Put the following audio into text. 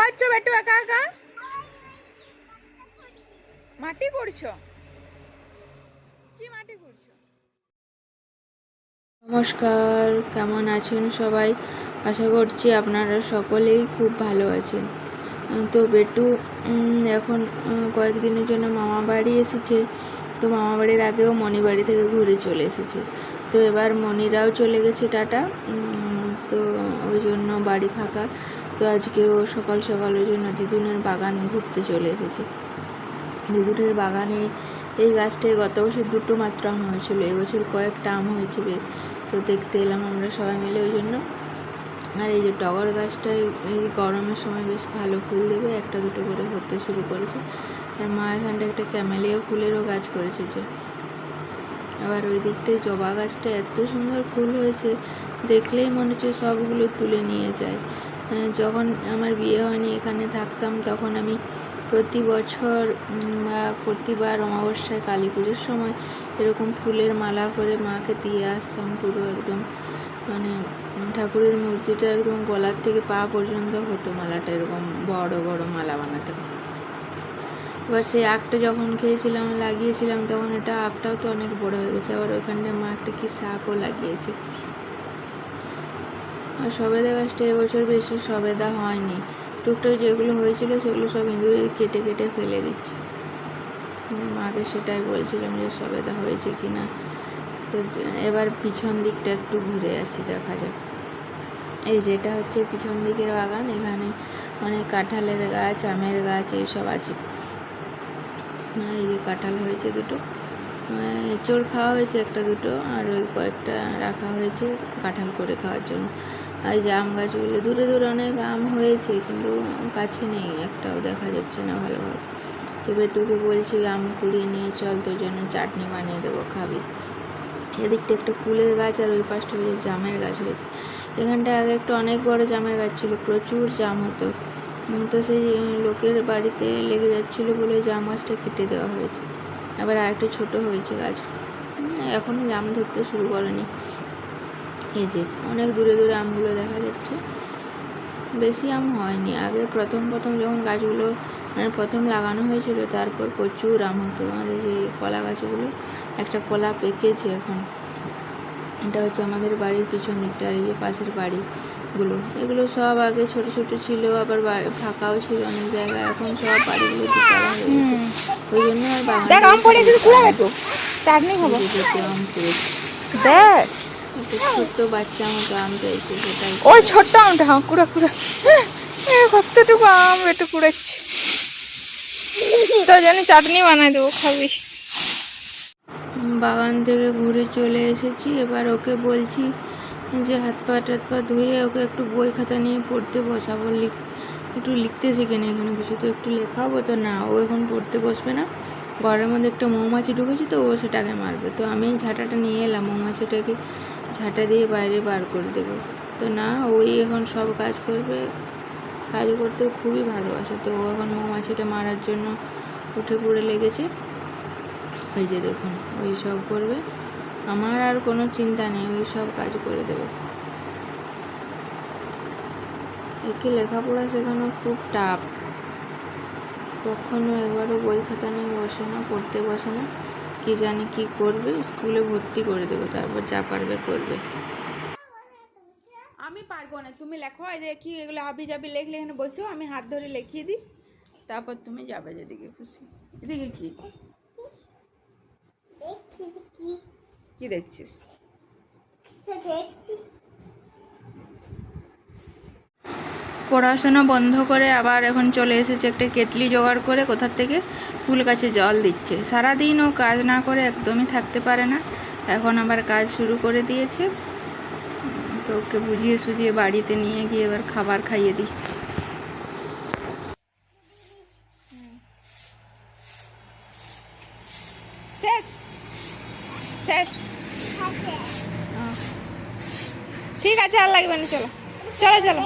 বেটু একা একা? মাটি করছ নমস্কার, কেমন আছেন সবাই? আশা করছি আপনারা সকলেই খুব ভালো আছেন। তো বেটু এখন কয়েকদিনের জন্য মামা বাড়ি এসেছে। তো মামা বাড়ির আগেও মণি বাড়ি থেকে ঘুরে চলে এসেছে। তো এবার মণিরাও চলে গেছে টাটা। তো ওই জন্য বাড়ি ফাঁকা। আজকেও সকাল সকাল ওই জন্য দিদুনের বাগান ঘুরতে চলে এসেছে। দিদুনের বাগানে এই গাছটায় গত বছর দুটো মাত্র আম হয়েছিল, এবছর কয়েকটা আম হয়েছে তো দেখতে এলাম আমরা সবাই মিলে ওই জন্য। আর এই যে টগর গাছটায় এই গরমের সময় বেশ ভালো ফুল দেবে, একটা দুটো করে হতে শুরু করেছে। আর মা এখানটা একটা ক্যামেলিয়া ফুলেরও গাছ করেছে যে। আবার ওই দিকটায় জবা গাছটা এত সুন্দর ফুল হয়েছে, দেখলেই মনে হচ্ছে সবগুলো তুলে নিয়ে যায়। যখন আমার বিয়ে হয়নি, এখানে থাকতাম, তখন আমি প্রতি বছর বা প্রতিবার অমাবস্যায় কালী পুজোর সময় এরকম ফুলের মালা করে মাকে দিয়ে আসতাম পুরো একদম মানে ঠাকুরের মূর্তিটা একদম গলার থেকে পা পর্যন্ত হতো মালাটা, এরকম বড় বড় মালা বানাতে। এবার সেই আখটা যখন খেয়েছিলাম, লাগিয়েছিলাম, তখন এটা আখটাও তো অনেক বড় হয়ে গেছে, আবার ওইখানটায় মা একটা কি শাকও লাগিয়েছে। আর সবেদা গাছটা এবছর বেশি সবেদা হয়নি। টুকটাক যেগুলো হয়েছিল, সেগুলো সব ইঁদুরে কেটে কেটে ফেলে দিচ্ছে। মাকে সেটাই বলছিলাম যে সবেদা হয়েছে কি না তো এবার পিছন দিকটা একটু ঘুরে আসি, দেখা যাক। এই যেটা হচ্ছে পিছন দিকের বাগান, এখানে অনেক কাঁঠালের গাছ, আমের গাছ, এইসব আছে। এই যে কাঁঠাল হয়েছে দুটো। এঁচড় খাওয়া হয়েছে একটা দুটো, আর ওই কয়েকটা রাখা হয়েছে কাঁঠাল করে খাওয়ার জন্য। আর আম গাছগুলো, দূরে দূরে অনেক আম হয়েছে, কিন্তু কাছে নেই, একটাও দেখা যাচ্ছে না ভালোভাবে। তো বেটুকে বলছি, আম কুড়িয়ে নিয়ে চল, তোর জন্য চাটনি বানিয়ে দেবো, খাবি। এদিকটা একটা কুলের গাছ আর ওই পাশটা হয়েছে জামের গাছ হয়েছে। এখানটায় আগে একটা অনেক বড় জামের গাছ ছিল, প্রচুর জাম হতো। তো সেই লোকের বাড়িতে লেগে যাচ্ছিল বলে জাম গাছটা কেটে দেওয়া হয়েছে। আবার আরেকটা ছোট হয়েছে গাছ। এখনও জাম ধরতে শুরু করেনি। এই যে অনেক দূরে দূরে আমগুলো দেখা যাচ্ছে। বেশি আম হয়নি। আগে প্রথম প্রথম যখন গাছগুলো মানে প্রথম লাগানো হয়েছিল তারপর প্রচুর আম হতো। আর এই যে কলা গাছগুলো একটা কলা পেকেছে এখন। এটা হচ্ছে আমাদের বাড়ির পিছন দিকটা আর এই যে পাশের বাড়িগুলো। এগুলো সব আগে ছোট ছোট ছিল আবার ফাঁকাও ছিল অনেক জায়গা এখন সব বাড়িগুলো দুতলা হয়ে গেছে। ওই জন্য আর বাগান দেখ আম পড়ে কিছু কুড়াবে তো চাটনি পেয়েছি। দেখ। একটা ছোট্ট বাচ্চা মতো আম পেয়েছে সেটাই। ওই ছোট্ট আমটা হ্যাঁ কুড়া কুড়া। কতটুকু আম একটু কুড়াচ্ছি তো জানি চাটনি বানাই দেবো খাবি। বাগান থেকে ঘুরে চলে এসেছি এবার ওকে বলছি যে হাত পা টাত পা ধুয়ে ওকে একটু বই খাতা নিয়ে পড়তে বসাবো লিখ একটু লিখতে শেখে না এখানে কিছু। তো একটু লেখাবো তো না ও এখন পড়তে বসবে না। ঘরের মধ্যে একটা মৌমাছি ঢুকেছে তো ও সেটাকে মারবে। তো আমি ঝাঁটাটা নিয়ে এলাম মৌমাছিটাকে ঝাঁটা দিয়ে বাইরে বার করে দেবো। তো না, ওই এখন সব কাজ করবে। কাজ করতে খুবই ভালোবাসে। তো ও এখন মৌমাছিটা মারার জন্য উঠে পড়ে লেগেছে। ওই যে দেখুন, ওই সব করবে। আমার আর কোনো চিন্তা নেই, ওই সব কাজ করে দেবে। একে লেখাপড়া শেখানো খুব টাফ। কখনো একবারও বই খাতা নিয়ে বসে না, পড়তে বসে না। কি জানে কি করবে স্কুলে ভর্তি করে দেবো তারপর যা পারবে করবে। আমি পারব না তুমি লেখো এই যে কি এগুলো হাবি যাবি লেখলে এখানে বসেও আমি হাত ধরে লিখিয়ে দিই তারপর তুমি যাবে যেদিকে খুশি। এদিকে কি? কি। দেখছিস? পড়াশোনা বন্ধ করে আবার এখন চলে এসেছে একটা কেতলি জোগাড় করে কোথার থেকে ফুল গাছে জল দিচ্ছে। সারাদিন ও কাজ না করে একদমই থাকতে পারে না। এখন আবার কাজ শুরু করে দিয়েছে। তো ওকে বুঝিয়ে সুঝিয়ে বাড়িতে নিয়ে গিয়ে এবার খাবার খাইয়ে দিই। শেষ? শেষ? ঠিক আছে আর লাগবে না চলো। চলো চলো।